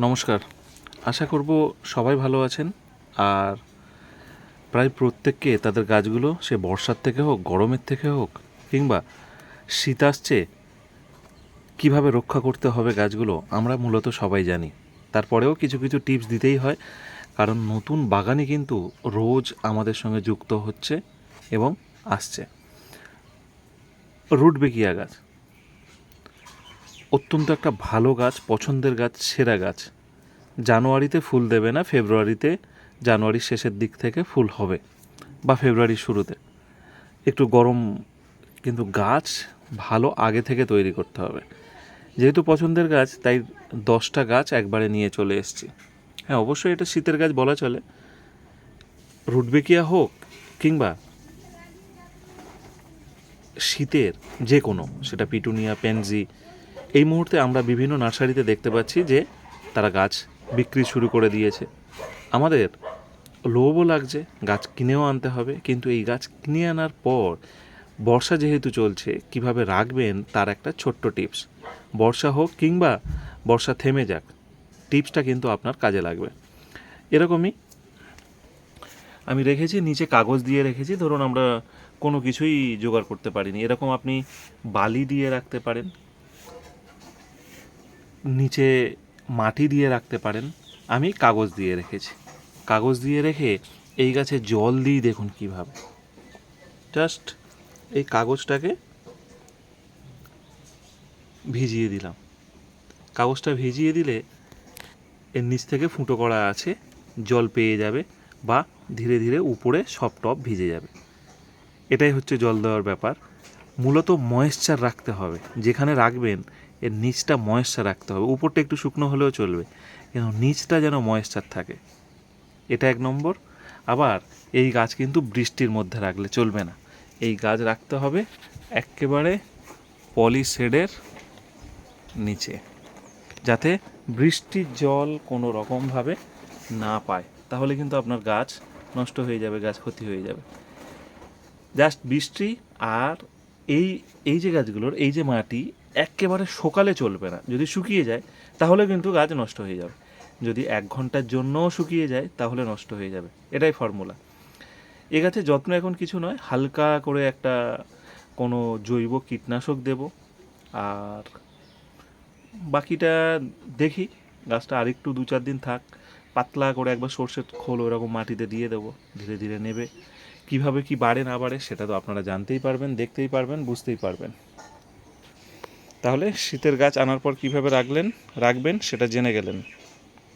নমস্কার। আশা করব সবাই ভালো আছেন। আর প্রায় প্রত্যেককে তাদের গাছগুলো, সে বর্ষার থেকে হোক, গরমের থেকে হোক, কিংবা শীত আসছে, কীভাবে রক্ষা করতে হবে গাছগুলো, আমরা মূলত সবাই জানি। তারপরেও কিছু কিছু টিপস দিতেই হয়, কারণ নতুন বাগানই কিন্তু রোজ আমাদের সঙ্গে যুক্ত হচ্ছে এবং আসছে। রুট বেকিয়া গাছ। অত্যন্ত একটা ভালো গাছ, পছন্দের গাছ, সেরা গাছ। জানুয়ারিতে ফুল দেবে না, ফেব্রুয়ারিতে জানুয়ারির শেষের দিক থেকে ফুল হবে, বা ফেব্রুয়ারির শুরুতে। একটু গরম, কিন্তু গাছ ভালো আগে থেকে তৈরি করতে হবে। যেহেতু পছন্দের গাছ, তাই দশটা গাছ একবারে নিয়ে চলে এসছি। হ্যাঁ অবশ্যই এটা শীতের গাছ বলা চলে। রুটবেকিয়া হোক কিংবা শীতের যে কোনো, সেটা পিটুনিয়া, পেনজি এই মুহূর্তে আমরা বিভিন্ন নার্সারিতে দেখতে পাচ্ছি যে তারা গাছ বিক্রি শুরু করে দিয়েছে। আমাদের লোভও লাগছে, গাছ কিনেও আনতে হবে, কিন্তু এই গাছ কিনে আনার পর বর্ষা যেহেতু চলছে, কীভাবে রাখবেন তার একটা ছোট্ট টিপস। বর্ষা হোক কিংবা বর্ষা থেমে যাক, টিপসটা কিন্তু আপনার কাজে লাগবে। এরকমই আমি রেখেছি, নিচে কাগজ দিয়ে রেখেছি, ধরুন আমরা কোনো কিছুই জোগাড় করতে পারিনি। এরকম আপনি বালি দিয়ে রাখতে পারেন নিচে মাটি দিয়ে রাখতে পারেন, আমি কাগজ দিয়ে রেখেছি। কাগজ দিয়ে রেখে এই গাছে জল দিই, দেখুন কীভাবে। জাস্ট এই কাগজটাকে ভিজিয়ে দিলাম। কাগজটা ভিজিয়ে দিলে এর নিচ থেকে ফুটো করা আছে, জল পেয়ে যাবে বা ধীরে ধীরে উপরে সব টপ ভিজে যাবে। এটাই হচ্ছে জল দেওয়ার ব্যাপার। মূলত ময়েশ্চার রাখতে হবে। যেখানে রাখবেন এর নিচটা ময়েশ্চার রাখতে হবে। উপরটা একটু শুকনো হলেও চলবে। কিন্তু নিচটা যেন ময়েশ্চার থাকে। এটা এক নম্বর। আবার এই গাছ কিন্তু বৃষ্টির মধ্যে রাখলে চলবে না। এই গাছ রাখতে হবে একেবারে পলিশেডের নিচে। যাতে বৃষ্টির জল কোনো রকমভাবে না পায়। তাহলে কিন্তু আপনার গাছ নষ্ট হয়ে যাবে, গাছ ক্ষতি হয়ে যাবে। জাস্ট বৃষ্টি আর এই এই যে গাছগুলোর, এই যে মাটি একেবারে সকালে চলবে না। যদি শুকিয়ে যায়, তাহলে কিন্তু গাছ নষ্ট হয়ে যাবে। যদি এক ঘণ্টার জন্যও শুকিয়ে যায়, তাহলে নষ্ট হয়ে যাবে। এটাই ফর্মুলা। এ গাছের যত্ন এখন কিছু নয়, হালকা করে একটা কোনো জৈব কীটনাশক দেব। আর বাকিটা দেখি, গাছটা আরেকটু দু চার দিন থাক, পাতলা করে একবার সর্ষের খোল ওরকম মাটিতে দিয়ে দেবো, ধীরে ধীরে নেবে। কীভাবে কি বাড়ে না বাড়ে, সেটা তো আপনারা জানতেই পারবেন, দেখতেই পারবেন, বুঝতেই পারবেন। তাহলে শীতের গাছ আনার পর কীভাবে রাখলেন রাখবেন সেটা জেনে গেলেন।